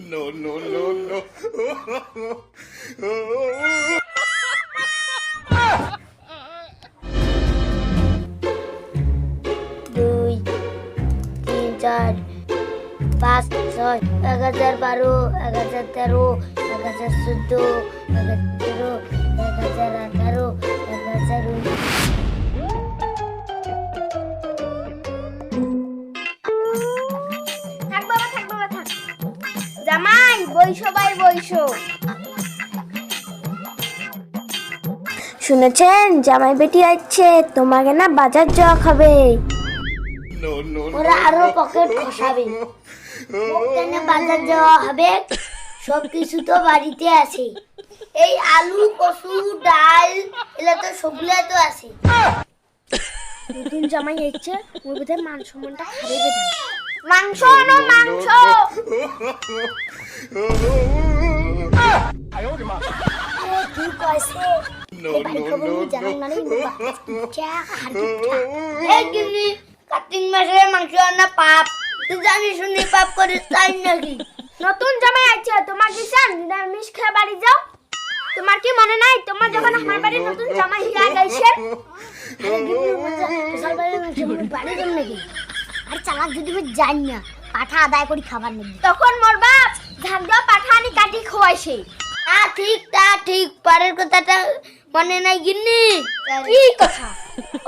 No, no, no, no. দুই তিন চার পাঁচ ছয় এক হাজার বারো এক হাজার তেরো এক হাজার চোদ্দ এক হাজার তেরো এক হাজার আঠারো এক হাজার উনিশ সবাই বইসো শুনেছেন? জামাই বেটি আসছে তোমাকে না বাজার যাওয়া খাবে ওরা আরও পকেট খসাবে। ওখানে বাজার যাওয়া হবে সব কিছু তো বাড়িতে আছে। এই আলু কচু ডাল এগুলো তো সবগুলো তো আছে। নতুন জামাই আসছে ওর বোধহয় মান সম্মানটা খাবে মাংস আনো নতুন জামাই আসছে তোমার কি চান নিরামিষ খেয়ে বাড়ি কি মনে নাই তোমার যখন আমার বাড়ি নতুন জামাই হিয়া গাইছে বাড়ি মানে আর চালাক যদি জানি না পাঠা আদায় করি খাবার নেই তখন মোর বাপ ঝাঁক দেওয়া পাঠানি কাটি খোয়াইছে। তা ঠিক তা ঠিক পরের কথাটা মনে নাই গিন্নি? কি কথা?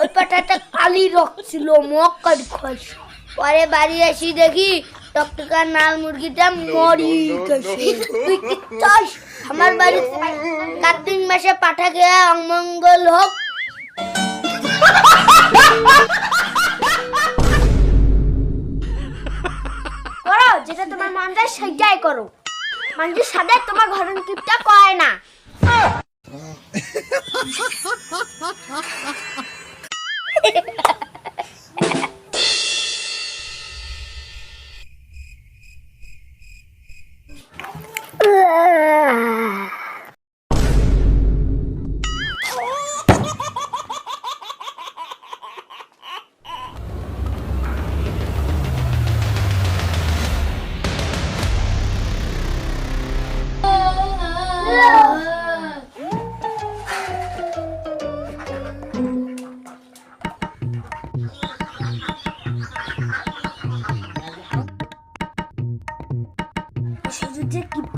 ওই পাটাটা কালি রক ছিল মক কালি খাইছে পরে বাড়ি আসি দেখি টকটকা নাল মুরগিটা মরি. গেছে। তুই কি চাস? আমার বাড়ি কার্তিক মাসে পাঠা খেয়ে অমঙ্গল হোক। মন যায় করো। মানুষের সাথে তোমার ঘরের কিপটা কয় না।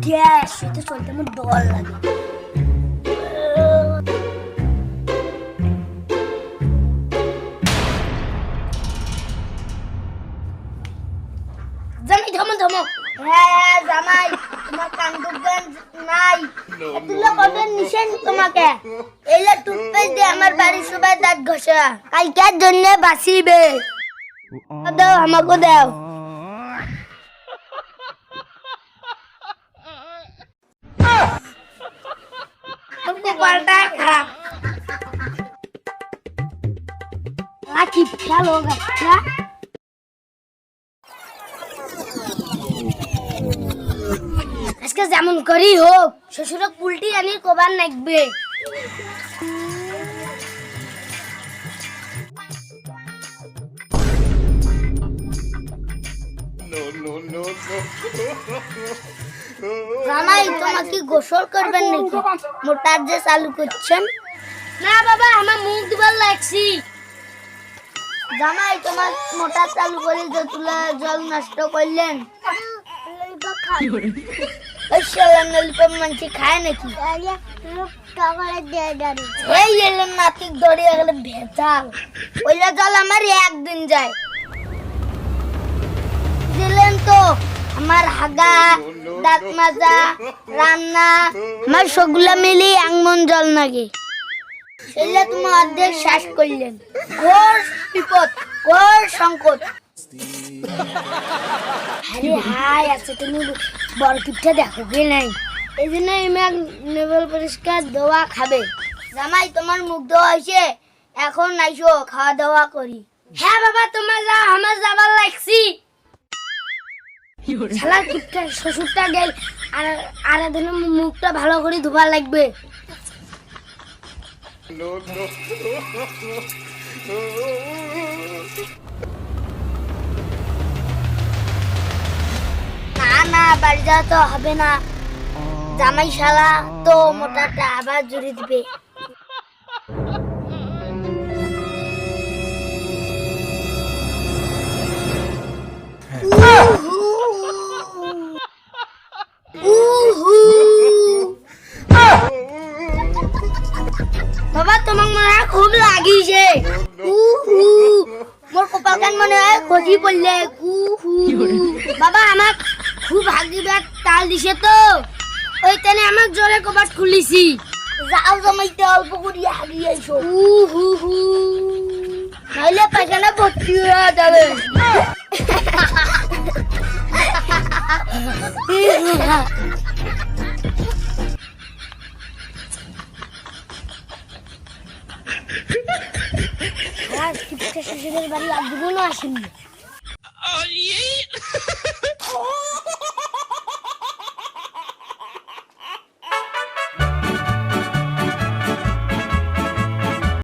কিপটে সেটা চলতে আমার ডর লাগে জামাই থামো থামো হ্যাঁ জামাই তোমার কান্দুগান নাই No, এগুলো no, কবে নিছেন তোমাকে এইলা টুথপেস্ট দিয়ে আমার বাড়ির সবাই দাঁত ঘষা কালকের জন্য বাঁচিবে দাও আমাকে দাও কপালটা খারাপ আছি খেলো গাছটা আজকে যেমন করি হোক শ্বশুরক পুলটি আনি কবার নাকবে No, no, no, no. জামাই তোমাকে গোসল করবেন নাকি? মোটার যে চালু করছেন। না বাবা আমার মুখ দিবার লাগছি। জামাই তোমার মোটার চালু করে যে তুলা জল নষ্ট করলেন। মানছি খায় নাকি? এই এলো নাতিক দড়িয়ে গেলে ভেজাল। ওইলা জল আমার একদিন যায়। আমার হাগা, দাঁত মাজা, রান্না, আমার সবগুলা মিলি এমন জল নাকি সেগুলা তুমি অর্ধেক শ্বাস করলেন। ঘোর বিপদ, ঘোর সংকট। আরে হাই আছে তুমি বরকিপটা দেখো গে নাই? এই জন্য ইমাক নেবেল পরিষ্কার দোয়া খাবে। জামাই, তোমার মুখ দেওয়া হয়েছে? এখন আইসো খাওয়া দাওয়া করি। হ্যাঁ বাবা, তোমার যা, আমার যাবার লাগছি। শালা শ্বশুরটা গেল আর আর মুখটা ভালো করে ধোয়া লাগবে। না না, বাড়ি যাওয়া তো হবে না। জামাই শালা তো মোটাটা আবার জুড়ে দিবে। তোমাক মনে হয় খুব লাগিছে। উহু। মোর কপালখান মনে হয় খজি পড়লে উহু। বাবা আমাক খুব হাগিবার তাল দিছে তো। ওই তেনে আমাক জোরে কবাট খুলিছি। যাও জমাইতে অল্প করিয়া হাগি আইছো উহু। হু নাইলে পায়খানা ভর্তি হয়ে যাবে মাসে শ্বশুরের বাড়ি আর দুগুণও আসেনি